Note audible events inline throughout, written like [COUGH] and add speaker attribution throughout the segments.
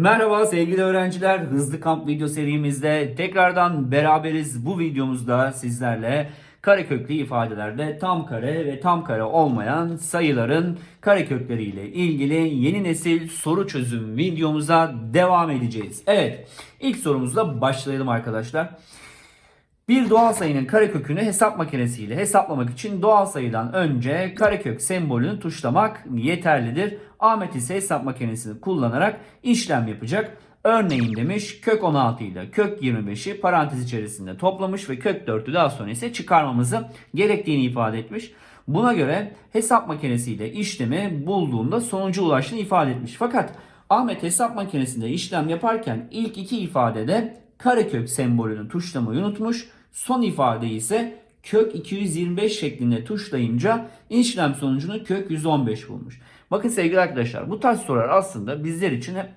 Speaker 1: Merhaba sevgili öğrenciler. Hızlı Kamp video serimizde tekrardan beraberiz. Bu videomuzda sizlerle kareköklü ifadelerde tam kare ve tam kare olmayan sayıların karekökleriyle ilgili yeni nesil soru çözüm videomuza devam edeceğiz. Evet, ilk sorumuzla başlayalım arkadaşlar. Bir doğal sayının karekökünü hesap makinesiyle hesaplamak için doğal sayıdan önce karekök sembolünü tuşlamak yeterlidir. Ahmet ise hesap makinesini kullanarak işlem yapacak. Örneğin demiş kök 16 ile kök 25'i parantez içerisinde toplamış ve kök 4'ü daha sonra ise çıkarmamızı gerektiğini ifade etmiş. Buna göre hesap makinesiyle işlemi bulduğunda sonuca ulaştığını ifade etmiş. Fakat Ahmet hesap makinesinde işlem yaparken ilk iki ifadede karekök sembolünü tuşlamayı unutmuş. Son ifadeyi ise kök 225 şeklinde tuşlayınca işlem sonucunu kök 115 bulmuş. Bakın sevgili arkadaşlar bu tarz sorular aslında bizler için hep,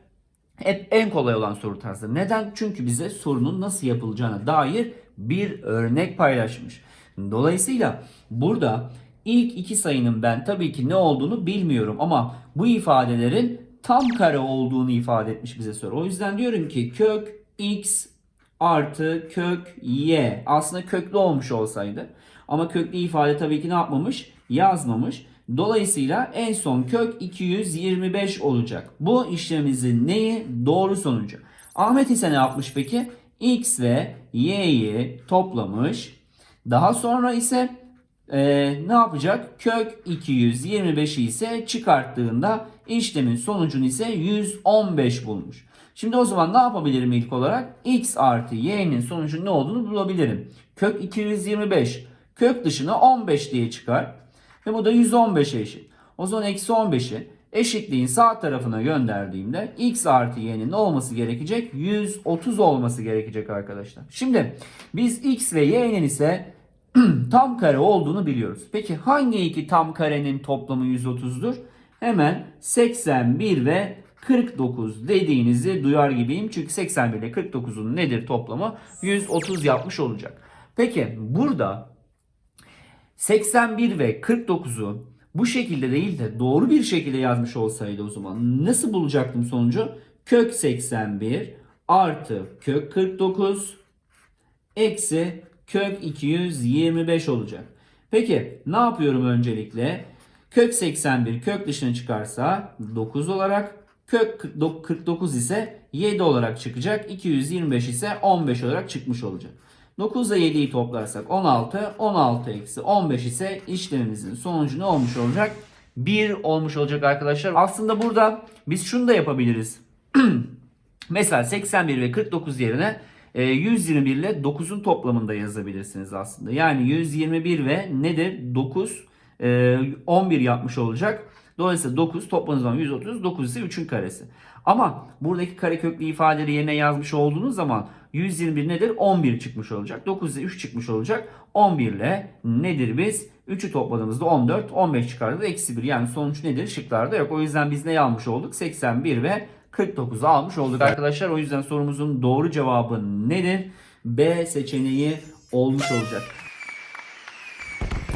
Speaker 1: hep en kolay olan soru tarzı. Neden? Çünkü bize sorunun nasıl yapılacağına dair bir örnek paylaşmış. Dolayısıyla burada ilk iki sayının ben tabii ki ne olduğunu bilmiyorum ama bu ifadelerin tam kare olduğunu ifade etmiş bize soru. O yüzden diyorum ki kök x artı kök y aslında köklü olmuş olsaydı ama köklü ifade tabii ki ne yapmamış? Yazmamış. Dolayısıyla en son kök 225 olacak. Bu işlemimizin neyi? Doğru sonucu. Ahmet ise ne yapmış peki? X ve y'yi toplamış. Daha sonra ise e, ne yapacak? Kök 225'i ise çıkarttığında işlemin sonucunu ise 115 bulmuş. Şimdi o zaman ne yapabilirim ilk olarak? X artı y'nin sonucunun ne olduğunu bulabilirim. Kök 225 kök dışına 15 diye çıkar. Ve bu da 115'e eşit. O zaman eksi 15'i eşitliğin sağ tarafına gönderdiğimde x artı y'nin ne olması gerekecek? 130 olması gerekecek arkadaşlar. Şimdi biz x ve y'nin ise [CLEARS THROAT] tam kare olduğunu biliyoruz. Peki hangi iki tam karenin toplamı 130'dur? Hemen 81 ve 49 dediğinizi duyar gibiyim. Çünkü 81 ile 49'un nedir toplamı? 130 yapmış olacak. Peki burada 81 ve 49'u bu şekilde değil de doğru bir şekilde yazmış olsaydı o zaman nasıl bulacaktım sonucu? Kök 81 artı kök 49 eksi kök 225 olacak. Peki ne yapıyorum öncelikle? Kök 81 kök dışına çıkarsa 9 olarak kök 49 ise 7 olarak çıkacak. 225 ise 15 olarak çıkmış olacak. 9 ile 7'yi toplarsak 16. 16 eksi 15 ise işlemimizin sonucu ne olmuş olacak? 1 olmuş olacak arkadaşlar. Aslında burada biz şunu da yapabiliriz. [CLEARS THROAT] Mesela 81 ve 49 yerine 121 ile 9'un toplamında yazabilirsiniz aslında. Yani 121 ve nedir? 9 11 yapmış olacak. Dolayısıyla 9 topladığınız zaman 130, 9 ise 3'ün karesi. Ama buradaki kareköklü ifadeleri yerine yazmış olduğunuz zaman 121 nedir? 11 çıkmış olacak. 9 ile 3 çıkmış olacak. 11 ile nedir biz? 3'ü topladığımızda 14, 15 çıkardığında eksi 1. Yani sonuç nedir? Şıklarda yok. O yüzden biz ne almış olduk? 81 ve 49'u almış olduk arkadaşlar. O yüzden sorumuzun doğru cevabı nedir? B seçeneği olmuş olacak.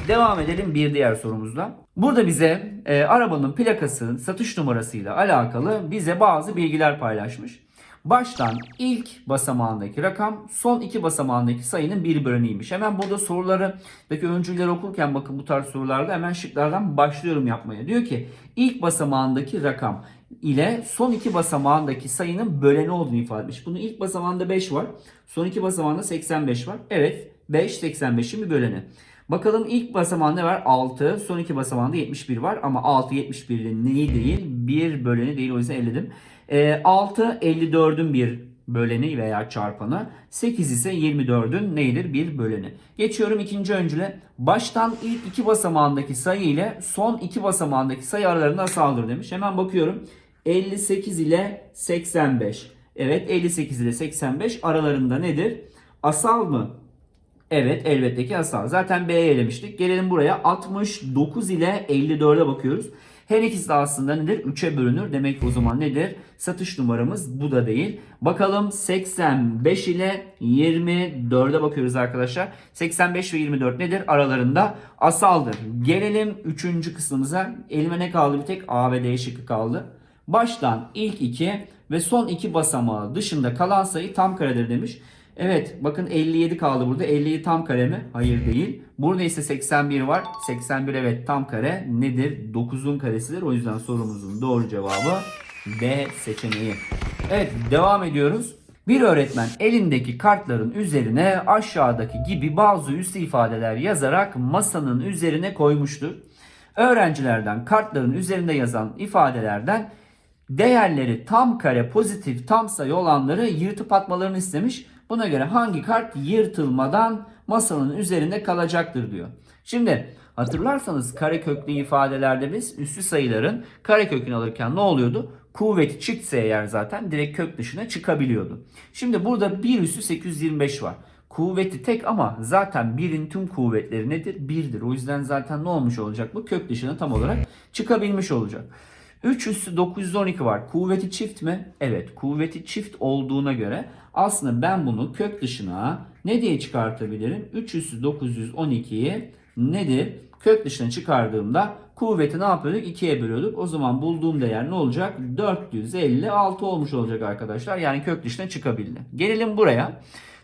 Speaker 1: Devam edelim bir diğer sorumuzla. Burada bize e, arabanın plakası, satış numarasıyla alakalı bize bazı bilgiler paylaşmış. Baştan ilk basamağındaki rakam son iki basamağındaki sayının bir bölünüymüş. Hemen burada sorulardaki öncüleri okurken bakın bu tarz sorularda hemen şıklardan başlıyorum yapmaya. Diyor ki ilk basamağındaki rakam ile son iki basamağındaki sayının böleni olduğunu ifade etmiş. Bunun ilk basamağında 5 var. Son iki basamağında 85 var. Evet 5 85'in bir böleni. Bakalım ilk basamağında var? 6. Son iki basamağında 71 var. Ama 6 71'in neyi değil? Bir böleni değil. O yüzden eledim. E, 6 54'ün bir böleni veya çarpanı. 8 ise 24'ün neydir? Bir böleni. Geçiyorum ikinci öncüle. Baştan ilk iki basamağındaki sayı ile son iki basamağındaki sayı aralarında asaldır demiş. Hemen bakıyorum. 58 ile 85. Evet 58 ile 85 aralarında nedir? Asal mı? Evet elbette ki asal. Zaten B'ye elemiştik. Gelelim buraya 69 ile 54'e bakıyoruz. Her ikisi de aslında nedir? 3'e bölünür. Demek ki o zaman nedir? Satış numaramız bu da değil. Bakalım 85 ile 24'e bakıyoruz arkadaşlar. 85 ve 24 nedir? Aralarında asaldır. Gelelim 3. kısmımıza. Elime ne kaldı? Bir tek A ve D şıkkı kaldı. Baştan ilk iki ve son iki basamağı dışında kalan sayı tam karedir demiş. Evet bakın 57 kaldı burada. 57 tam kare mi? Hayır değil. Burada ise 81 var. 81 evet tam kare. Nedir? 9'un karesidir. O yüzden sorumuzun doğru cevabı B seçeneği. Evet devam ediyoruz. Bir öğretmen elindeki kartların üzerine aşağıdaki gibi bazı üstü ifadeler yazarak masanın üzerine koymuştur. Öğrencilerden kartların üzerinde yazan ifadelerden değerleri tam kare pozitif tam sayı olanları yırtıp atmalarını istemiş. Buna göre hangi kart yırtılmadan masanın üzerinde kalacaktır diyor. Şimdi hatırlarsanız kare köklü ifadelerde biz üstü sayıların kare kökünü alırken ne oluyordu? Kuvveti çiftse eğer zaten direkt kök dışına çıkabiliyordu. Şimdi burada 1 üstü 825 var. Kuvveti tek ama zaten birin tüm kuvvetleri nedir? 1'dir. O yüzden zaten ne olmuş olacak bu? Kök dışına tam olarak çıkabilmiş olacak. 3 üstü 912 var. Kuvveti çift mi? Evet. Kuvveti çift olduğuna göre aslında ben bunu kök dışına ne diye çıkartabilirim? 3 üstü 912'yi nedir? Kök dışına çıkardığımda kuvveti ne yapıyorduk? 2'ye bölüyorduk. O zaman bulduğum değer ne olacak? 456 olmuş olacak arkadaşlar. Yani kök dışına çıkabildi. Gelelim buraya.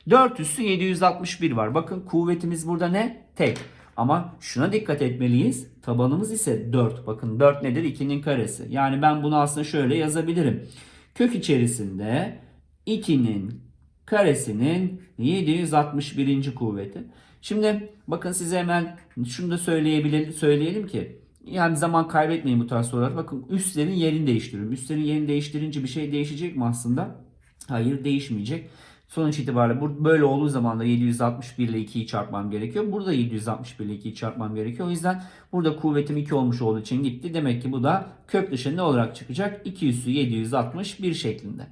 Speaker 1: 4 üstü 761 var. Bakın kuvvetimiz burada ne? Tek. Ama şuna dikkat etmeliyiz. Tabanımız ise 4. Bakın 4 nedir? 2'nin karesi. Yani ben bunu aslında şöyle yazabilirim. Kök içerisinde 2'nin karesinin 761. kuvveti. Şimdi bakın size hemen şunu da söyleyebilelim, söyleyelim ki yani zaman kaybetmeyin bu tarz sorular. Bakın üstlerin yerini değiştiriyorum. Üstlerin yerini değiştirince bir şey değişecek mi aslında? Hayır değişmeyecek. Sonuç itibariyle böyle olduğu zaman da 761 ile 2'yi çarpmam gerekiyor. Burada 761 ile 2'yi çarpmam gerekiyor. O yüzden burada kuvvetim 2 olmuş olduğu için gitti. Demek ki bu da kök dışı ne olarak çıkacak? 2 üssü 761 şeklinde.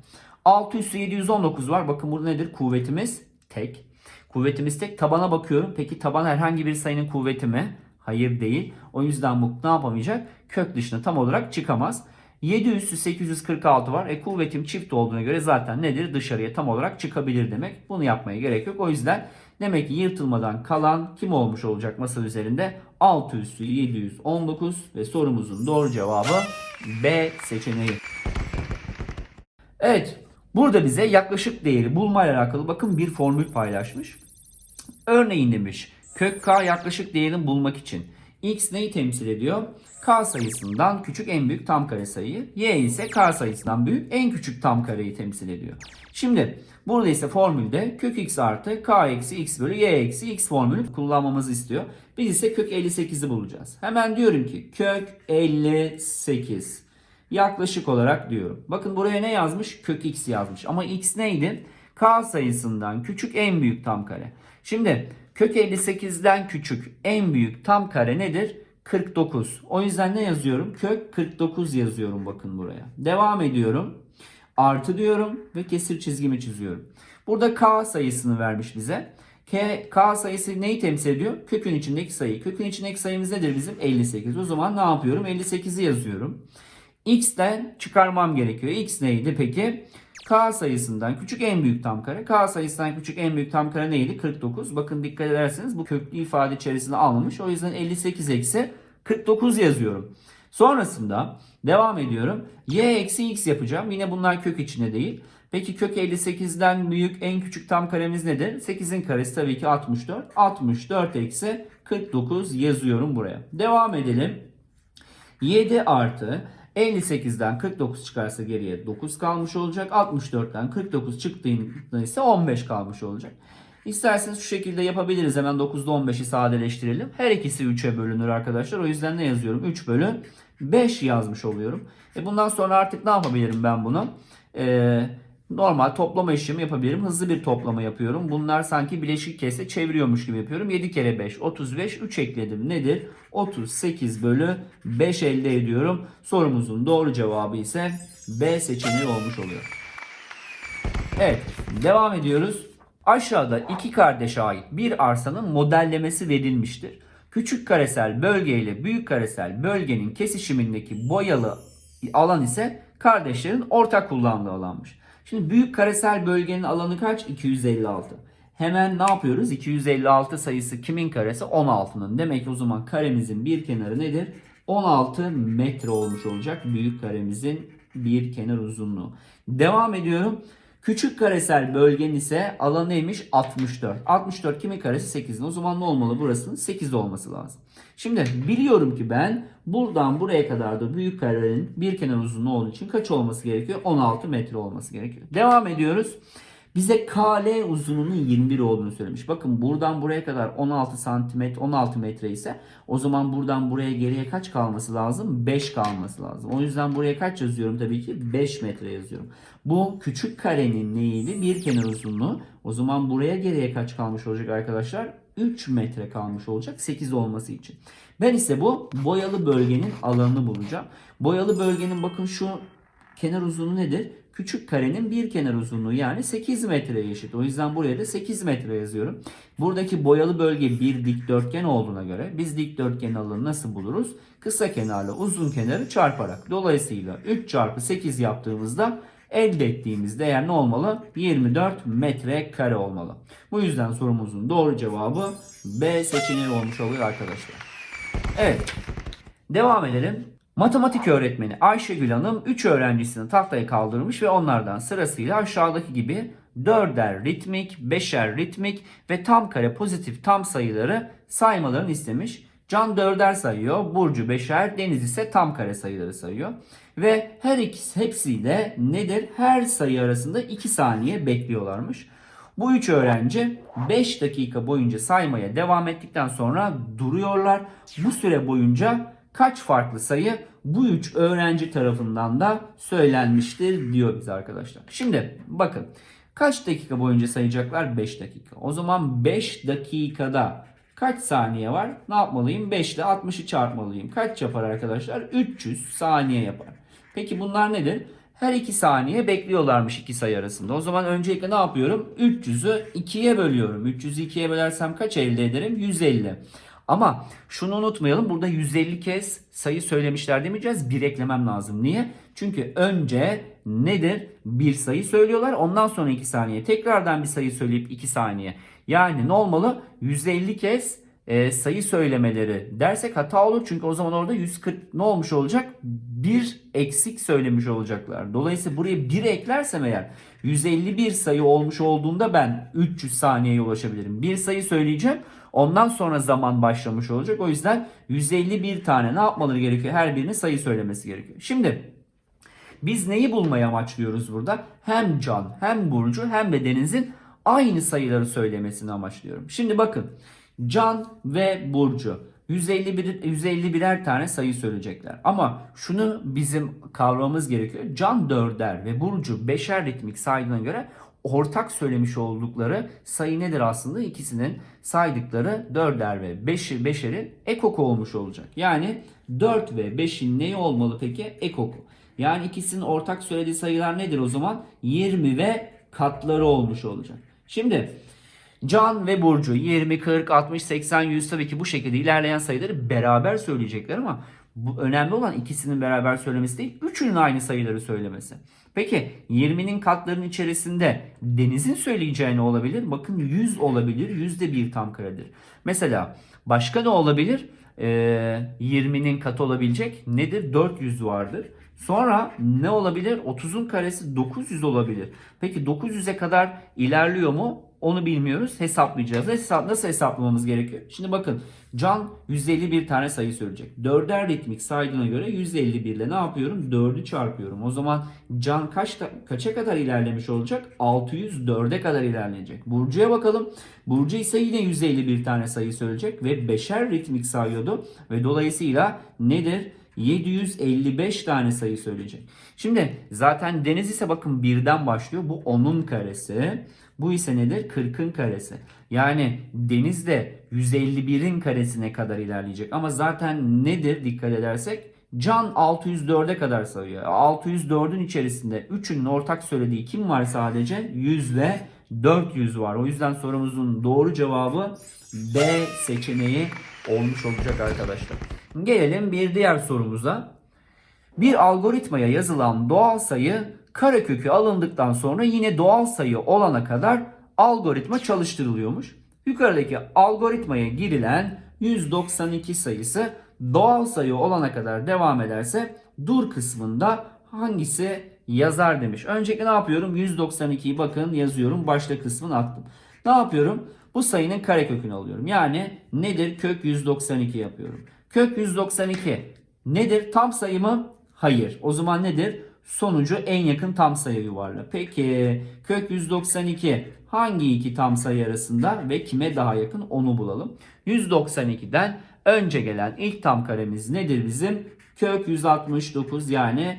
Speaker 1: 6 üssü 719 var. Bakın burada nedir? Kuvvetimiz tek. Kuvvetimiz tek. Tabana bakıyorum. Peki taban herhangi bir sayının kuvveti mi? Hayır değil. O yüzden bu ne yapamayacak? Kök dışına tam olarak çıkamaz. 7 üssü 846 var. E kuvvetim çift olduğuna göre zaten nedir? Dışarıya tam olarak çıkabilir demek. Bunu yapmaya gerek yok. O yüzden demek ki yırtılmadan kalan kim olmuş olacak masa üzerinde? 6 üssü 719 ve sorumuzun doğru cevabı B seçeneği. Evet. Burada bize yaklaşık değeri bulma ile alakalı bakın bir formül paylaşmış. Örneğin demiş kök k yaklaşık değerini bulmak için x neyi temsil ediyor? k sayısından küçük en büyük tam kare sayıyı, y ise k sayısından büyük en küçük tam kareyi temsil ediyor. Şimdi burada ise formülde kök x artı k eksi x bölü y eksi x formülü kullanmamızı istiyor. Biz ise kök 58'i bulacağız. Hemen diyorum ki kök 58 yaklaşık olarak diyorum. Bakın buraya ne yazmış? Kök x yazmış. Ama x neydi? K sayısından küçük en büyük tam kare. Şimdi kök 58'den küçük en büyük tam kare nedir? 49. O yüzden ne yazıyorum? Kök 49 yazıyorum bakın buraya. Devam ediyorum. Artı diyorum ve kesir çizgimi çiziyorum. Burada k sayısını vermiş bize. K, k sayısı neyi temsil ediyor? Kökün içindeki sayı. Kökün içindeki sayımız nedir bizim? 58. O zaman ne yapıyorum? 58'i yazıyorum. X'ten çıkarmam gerekiyor. X neydi peki? K sayısından küçük en büyük tam kare. K sayısından küçük en büyük tam kare neydi? 49. Bakın dikkat ederseniz bu köklü ifade içerisinde alınmış. O yüzden 58 eksi 49 yazıyorum. Sonrasında devam ediyorum. Y eksi x yapacağım. Yine bunlar kök içinde değil. Peki kök 58'den büyük en küçük tam karemiz nedir? 8'in karesi tabii ki 64. 64 eksi 49 yazıyorum buraya. Devam edelim. 7 artı 58'den 49 çıkarsa geriye 9 kalmış olacak. 64'ten 49 çıktığında ise 15 kalmış olacak. İsterseniz şu şekilde yapabiliriz. Hemen 9'da 15'i sadeleştirelim. Her ikisi 3'e bölünür arkadaşlar. O yüzden ne yazıyorum? 3 bölü 5 yazmış oluyorum. E bundan sonra artık ne yapabilirim ben bunu? Ee, normal toplama işlemi yapabilirim. Hızlı bir toplama yapıyorum. Bunlar sanki bileşik kese çeviriyormuş gibi yapıyorum. 7 kere 5 35 3 ekledim. Nedir? 38 bölü 5 elde ediyorum. Sorumuzun doğru cevabı ise B seçeneği olmuş oluyor. Evet devam ediyoruz. Aşağıda iki kardeşe ait bir arsanın modellemesi verilmiştir. Küçük karesel bölge ile büyük karesel bölgenin kesişimindeki boyalı alan ise kardeşlerin ortak kullandığı alanmış. Şimdi büyük karesel bölgenin alanı kaç? 256. Hemen ne yapıyoruz? 256 sayısı kimin karesi? 16'nın. Demek ki o zaman karemizin bir kenarı nedir? 16 metre olmuş olacak büyük karemizin bir kenar uzunluğu. Devam ediyorum. Küçük karesel bölgenin ise alanı neymiş? 64. 64 kimin karesi? 8'in. O zaman ne olmalı? Burasının 8 olması lazım. Şimdi biliyorum ki ben buradan buraya kadar da büyük karenin bir kenar uzunluğu olduğu için kaç olması gerekiyor? 16 metre olması gerekiyor. Devam ediyoruz. Bize KL uzunluğunun 21 olduğunu söylemiş. Bakın buradan buraya kadar 16 santimetre 16 metre ise o zaman buradan buraya geriye kaç kalması lazım? 5 kalması lazım. O yüzden buraya kaç yazıyorum? Tabii ki 5 metre yazıyorum. Bu küçük karenin neydi? Bir kenar uzunluğu. O zaman buraya geriye kaç kalmış olacak arkadaşlar? 3 metre kalmış olacak 8 olması için. Ben ise bu boyalı bölgenin alanını bulacağım. Boyalı bölgenin bakın şu kenar uzunluğu nedir? Küçük karenin bir kenar uzunluğu yani 8 metreye eşit. O yüzden buraya da 8 metre yazıyorum. Buradaki boyalı bölge bir dikdörtgen olduğuna göre biz dikdörtgenin alanını nasıl buluruz? Kısa kenarla uzun kenarı çarparak. Dolayısıyla 3 çarpı 8 yaptığımızda elde ettiğimiz değer ne olmalı? 24 metre kare olmalı. Bu yüzden sorumuzun doğru cevabı B seçeneği olmuş oluyor arkadaşlar. Evet. Devam edelim. Matematik öğretmeni Ayşegül Hanım 3 öğrencisini tahtaya kaldırmış ve onlardan sırasıyla aşağıdaki gibi 4'er ritmik, 5'er ritmik ve tam kare pozitif tam sayıları saymalarını istemiş. Can 4'er sayıyor, Burcu 5'er, Deniz ise tam kare sayıları sayıyor. Ve her ikisi hepsiyle nedir? Her sayı arasında 2 saniye bekliyorlarmış. Bu üç öğrenci 5 dakika boyunca saymaya devam ettikten sonra duruyorlar. Bu süre boyunca kaç farklı sayı bu üç öğrenci tarafından da söylenmiştir diyor bize arkadaşlar. Şimdi bakın kaç dakika boyunca sayacaklar? 5 dakika. O zaman 5 dakikada kaç saniye var? Ne yapmalıyım? 5 ile 60'ı çarpmalıyım. Kaç yapar arkadaşlar? 300 saniye yapar. Peki bunlar nedir? Her 2 saniye bekliyorlarmış iki sayı arasında. O zaman öncelikle ne yapıyorum? 300'ü 2'ye bölüyorum. 300'ü 2'ye bölersem kaç elde ederim? 150. Ama şunu unutmayalım. Burada 150 kez sayı söylemişler demeyeceğiz. Bir eklemem lazım. Niye? Çünkü önce nedir? Bir sayı söylüyorlar. Ondan sonra 2 saniye. Tekrardan bir sayı söyleyip 2 saniye. Yani ne olmalı? 150 kez e, sayı söylemeleri dersek hata olur. Çünkü o zaman orada 140 ne olmuş olacak? Bir eksik söylemiş olacaklar. Dolayısıyla buraya 1 eklersem eğer 151 sayı olmuş olduğunda ben 300 saniyeye ulaşabilirim. Bir sayı söyleyeceğim. Ondan sonra zaman başlamış olacak. O yüzden 151 tane ne yapmaları gerekiyor? Her birinin sayı söylemesi gerekiyor. Şimdi biz neyi bulmayı amaçlıyoruz burada? Hem Can, hem Burcu, hem de Deniz'in aynı sayıları söylemesini amaçlıyorum. Şimdi bakın Can ve Burcu 151 151'er tane sayı söyleyecekler. Ama şunu bizim kavramamız gerekiyor. Can 4'er ve Burcu 5'er ritmik saydığına göre ortak söylemiş oldukları sayı nedir aslında? İkisinin saydıkları 4'er ve 5'i 5'erin ekoku olmuş olacak. Yani 4 ve 5'in neyi olmalı peki? Ekoku. Yani ikisinin ortak söylediği sayılar nedir o zaman? 20 ve katları olmuş olacak. Şimdi Can ve Burcu 20, 40, 60, 80, 100 tabii ki bu şekilde ilerleyen sayıları beraber söyleyecekler ama bu önemli olan ikisinin beraber söylemesi değil, üçünün aynı sayıları söylemesi. Peki 20'nin katlarının içerisinde Deniz'in söyleyeceği ne olabilir? Bakın 100 olabilir, yüzde bir tam karedir. Mesela başka ne olabilir? Ee, 20'nin katı olabilecek nedir? 400 vardır. Sonra ne olabilir? 30'un karesi 900 olabilir. Peki 900'e kadar ilerliyor mu? Onu bilmiyoruz. Hesaplayacağız. Hesap, nasıl hesaplamamız gerekiyor? Şimdi bakın Can 151 tane sayı söyleyecek. 4'er ritmik saydığına göre 151 ile ne yapıyorum? 4'ü çarpıyorum. O zaman Can kaç kaça kadar ilerlemiş olacak? 604'e kadar ilerleyecek. Burcu'ya bakalım. Burcu ise yine 151 tane sayı söyleyecek ve 5'er ritmik sayıyordu. Ve dolayısıyla nedir? 755 tane sayı söyleyecek. Şimdi zaten deniz ise bakın birden başlıyor. Bu 10'un karesi. Bu ise nedir? 40'ın karesi. Yani deniz de 151'in karesine kadar ilerleyecek. Ama zaten nedir dikkat edersek? Can 604'e kadar sayıyor. 604'ün içerisinde 3'ünün ortak söylediği kim var sadece? 100 ve 400 var. O yüzden sorumuzun doğru cevabı B seçeneği olmuş olacak arkadaşlar. Gelelim bir diğer sorumuza. Bir algoritmaya yazılan doğal sayı karekökü alındıktan sonra yine doğal sayı olana kadar algoritma çalıştırılıyormuş. Yukarıdaki algoritmaya girilen 192 sayısı doğal sayı olana kadar devam ederse dur kısmında hangisi yazar demiş. Öncelikle ne yapıyorum? 192'yi bakın yazıyorum. Başta kısmını attım. Ne yapıyorum? Bu sayının karekökünü alıyorum. Yani nedir? Kök 192 yapıyorum. Kök 192 nedir? Tam sayı mı? Hayır. O zaman nedir? Sonucu en yakın tam sayı yuvarla. Peki kök 192 hangi iki tam sayı arasında ve kime daha yakın onu bulalım. 192'den önce gelen ilk tam karemiz nedir bizim? Kök 169 yani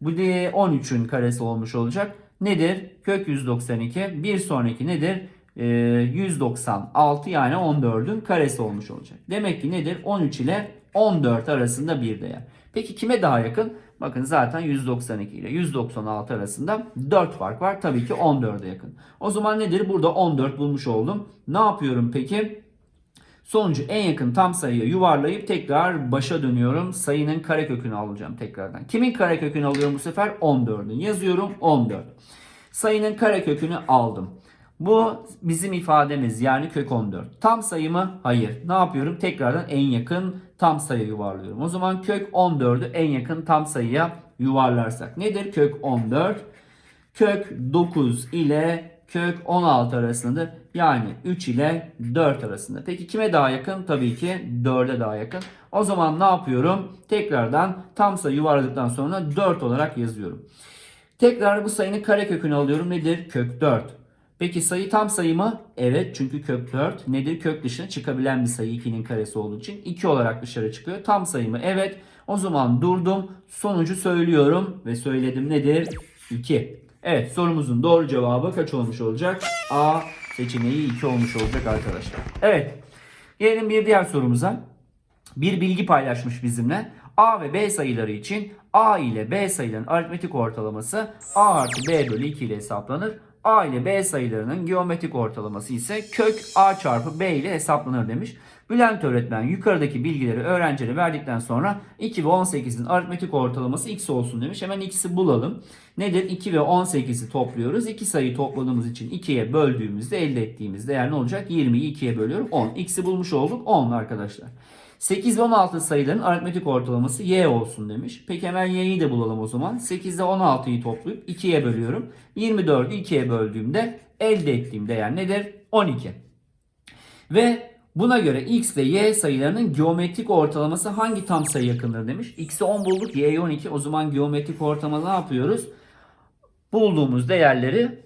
Speaker 1: bu de 13'ün karesi olmuş olacak. Nedir? Kök 192. Bir sonraki nedir? Ee, 196 yani 14'ün karesi olmuş olacak. Demek ki nedir? 13 ile 14 arasında bir değer. Peki kime daha yakın? Bakın zaten 192 ile 196 arasında 4 fark var. Tabii ki 14'e yakın. O zaman nedir? Burada 14 bulmuş oldum. Ne yapıyorum peki? Sonucu en yakın tam sayıya yuvarlayıp tekrar başa dönüyorum. Sayının karekökünü alacağım tekrardan. Kimin karekökünü alıyorum bu sefer? 14'ün. Yazıyorum 14. Sayının karekökünü aldım. Bu bizim ifademiz yani kök 14. Tam sayı mı? Hayır. Ne yapıyorum? Tekrardan en yakın tam sayı yuvarlıyorum. O zaman kök 14'ü en yakın tam sayıya yuvarlarsak. Nedir kök 14? Kök 9 ile kök 16 arasındadır. Yani 3 ile 4 arasında. Peki kime daha yakın? Tabii ki 4'e daha yakın. O zaman ne yapıyorum? Tekrardan tam sayı yuvarladıktan sonra 4 olarak yazıyorum. Tekrar bu sayının karekökünü alıyorum. Nedir? Kök 4. Peki sayı tam sayı mı? Evet çünkü kök 4 nedir? Kök dışına çıkabilen bir sayı 2'nin karesi olduğu için 2 olarak dışarı çıkıyor. Tam sayı mı? Evet. O zaman durdum. Sonucu söylüyorum ve söyledim nedir? 2. Evet sorumuzun doğru cevabı kaç olmuş olacak? A seçeneği 2 olmuş olacak arkadaşlar. Evet. Gelelim bir diğer sorumuza. Bir bilgi paylaşmış bizimle. A ve B sayıları için A ile B sayılarının aritmetik ortalaması A artı B bölü 2 ile hesaplanır. A ile B sayılarının geometrik ortalaması ise kök A çarpı B ile hesaplanır demiş. Bülent öğretmen yukarıdaki bilgileri öğrencilere verdikten sonra 2 ve 18'in aritmetik ortalaması x olsun demiş. Hemen x'i bulalım. Nedir? 2 ve 18'i topluyoruz. İki sayıyı topladığımız için 2'ye böldüğümüzde elde ettiğimiz değer ne olacak? 20'yi 2'ye bölüyorum 10. X'i bulmuş olduk 10 arkadaşlar. 8 ve 16 sayıların aritmetik ortalaması y olsun demiş. Peki hemen y'yi de bulalım o zaman. 8 ile 16'yı toplayıp 2'ye bölüyorum. 24'ü 2'ye böldüğümde elde ettiğim değer nedir? 12. Ve buna göre x ve y sayılarının geometrik ortalaması hangi tam sayı yakındır demiş. x'i 10 bulduk, y'yi 12. O zaman geometrik ortalama ne yapıyoruz? Bulduğumuz değerleri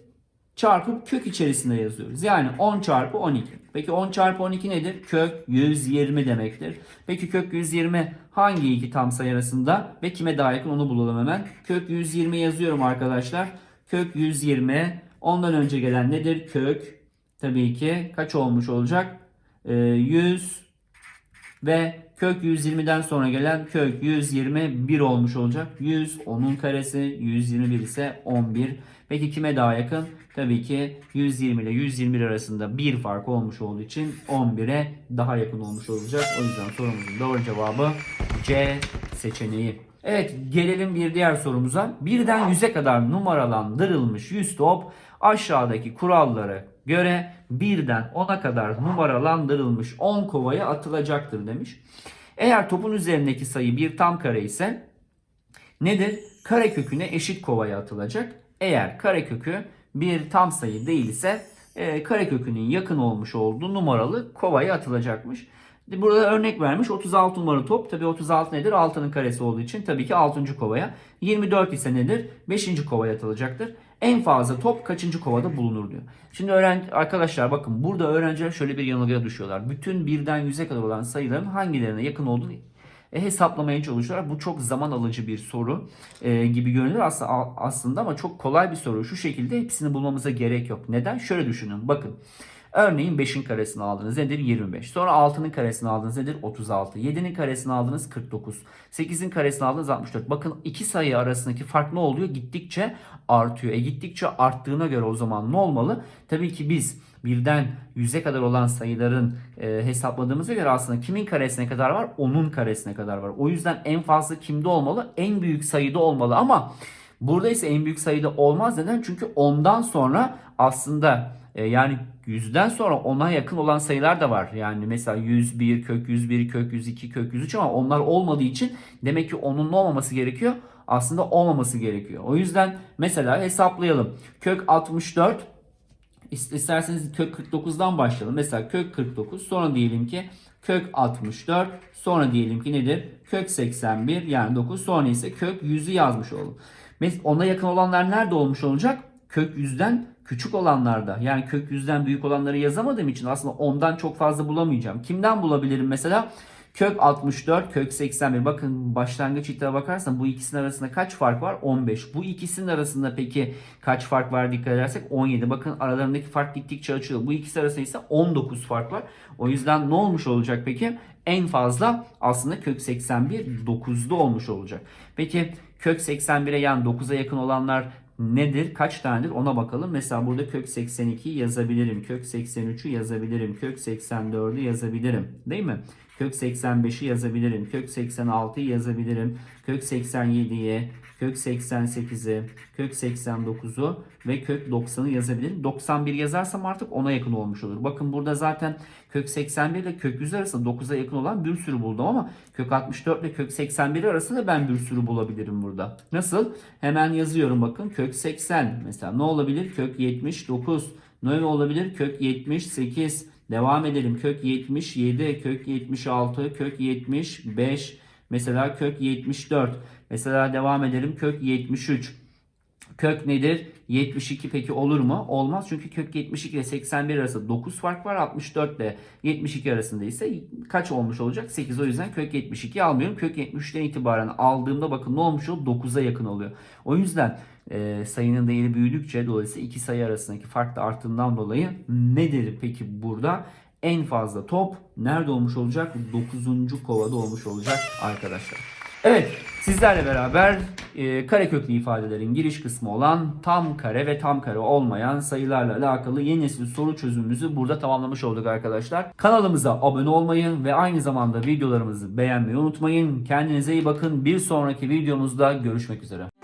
Speaker 1: çarpıp kök içerisinde yazıyoruz. Yani 10 çarpı 12. Peki 10 çarpı 12 nedir? Kök 120 demektir. Peki kök 120 hangi iki tam sayı arasında ve kime daha yakın onu bulalım hemen. Kök 120 yazıyorum arkadaşlar. Kök 120 ondan önce gelen nedir? Kök tabii ki kaç olmuş olacak? Ee, 100 ve kök 120'den sonra gelen kök 121 olmuş olacak. 100 10'un karesi 121 ise 11. Peki kime daha yakın? Tabii ki 120 ile 121 arasında bir fark olmuş olduğu için 11'e daha yakın olmuş olacak. O yüzden sorumuzun doğru cevabı C seçeneği. Evet gelelim bir diğer sorumuza. Birden 100'e kadar numaralandırılmış 100 top aşağıdaki kurallara göre birden 10'a kadar numaralandırılmış 10 kovaya atılacaktır demiş. Eğer topun üzerindeki sayı bir tam kare ise nedir? Kareköküne eşit kovaya atılacak. Eğer karekökü bir tam sayı değilse e, karekökünün yakın olmuş olduğu numaralı kovaya atılacakmış. Burada örnek vermiş 36 numaralı top. Tabi 36 nedir? 6'nın karesi olduğu için tabii ki 6. kovaya. 24 ise nedir? 5. kovaya atılacaktır. En fazla top kaçıncı kovada bulunur diyor. Şimdi öğrenci arkadaşlar bakın burada öğrenciler şöyle bir yanılgıya düşüyorlar. Bütün birden 100'e kadar olan sayıların hangilerine yakın olduğunu hesaplamaya çalışıyorlar. Bu çok zaman alıcı bir soru e, gibi görünür aslında, aslında ama çok kolay bir soru. Şu şekilde hepsini bulmamıza gerek yok. Neden? Şöyle düşünün. Bakın. Örneğin 5'in karesini aldınız nedir? 25. Sonra 6'nın karesini aldınız nedir? 36. 7'nin karesini aldınız 49. 8'in karesini aldınız 64. Bakın iki sayı arasındaki fark ne oluyor? Gittikçe artıyor. E gittikçe arttığına göre o zaman ne olmalı? Tabii ki biz birden 100'e kadar olan sayıların e, hesapladığımıza göre aslında kimin karesine kadar var? Onun karesine kadar var. O yüzden en fazla kimde olmalı? En büyük sayıda olmalı ama burada ise en büyük sayıda olmaz. Neden? Çünkü ondan sonra aslında e, yani yüzden sonra ona yakın olan sayılar da var. Yani mesela 101, kök 101, kök 102, kök 103 ama onlar olmadığı için demek ki onun olmaması gerekiyor. Aslında olmaması gerekiyor. O yüzden mesela hesaplayalım. Kök 64 İst- İsterseniz kök 49'dan başlayalım. Mesela kök 49 sonra diyelim ki kök 64 sonra diyelim ki nedir? Kök 81 yani 9 sonra ise kök 100'ü yazmış olalım. Ona yakın olanlar nerede olmuş olacak? Kök 100'den küçük olanlarda. Yani kök 100'den büyük olanları yazamadığım için aslında ondan çok fazla bulamayacağım. Kimden bulabilirim mesela? Kök 64, kök 81. Bakın başlangıç iddia bakarsan bu ikisinin arasında kaç fark var? 15. Bu ikisinin arasında peki kaç fark var dikkat edersek? 17. Bakın aralarındaki fark gittikçe açılıyor. Bu ikisi arasında ise 19 fark var. O yüzden ne olmuş olacak peki? En fazla aslında kök 81 9'da olmuş olacak. Peki kök 81'e yani 9'a yakın olanlar nedir? Kaç tanedir? Ona bakalım. Mesela burada kök 82 yazabilirim. Kök 83'ü yazabilirim. Kök 84'ü yazabilirim. Değil mi? Kök 85'i yazabilirim. Kök 86'yı yazabilirim. Kök 87'ye, kök 88'e, kök 89'u ve kök 90'ı yazabilirim. 91 yazarsam artık ona yakın olmuş olur. Bakın burada zaten kök 81 ile kök 100 arasında 9'a yakın olan bir sürü buldum ama kök 64 ile kök 81 arasında ben bir sürü bulabilirim burada. Nasıl? Hemen yazıyorum bakın. Kök 80 mesela ne olabilir? Kök 79. Ne olabilir? Kök 78. Devam edelim. Kök 77, kök 76, kök 75. Mesela kök 74. Mesela devam edelim. Kök 73. Kök nedir? 72 peki olur mu? Olmaz çünkü kök 72 ile 81 arasında 9 fark var. 64 ile 72 arasında ise kaç olmuş olacak? 8 o yüzden kök 72 almıyorum. Kök 73'ten itibaren aldığımda bakın ne olmuş oluyor? 9'a yakın oluyor. O yüzden e, sayının değeri büyüdükçe dolayısıyla iki sayı arasındaki fark da arttığından dolayı nedir peki burada? En fazla top nerede olmuş olacak? 9. kovada olmuş olacak arkadaşlar. Evet sizlerle beraber e, kareköklü ifadelerin giriş kısmı olan tam kare ve tam kare olmayan sayılarla alakalı yeni nesil soru çözümümüzü burada tamamlamış olduk arkadaşlar. Kanalımıza abone olmayı ve aynı zamanda videolarımızı beğenmeyi unutmayın. Kendinize iyi bakın. Bir sonraki videomuzda görüşmek üzere.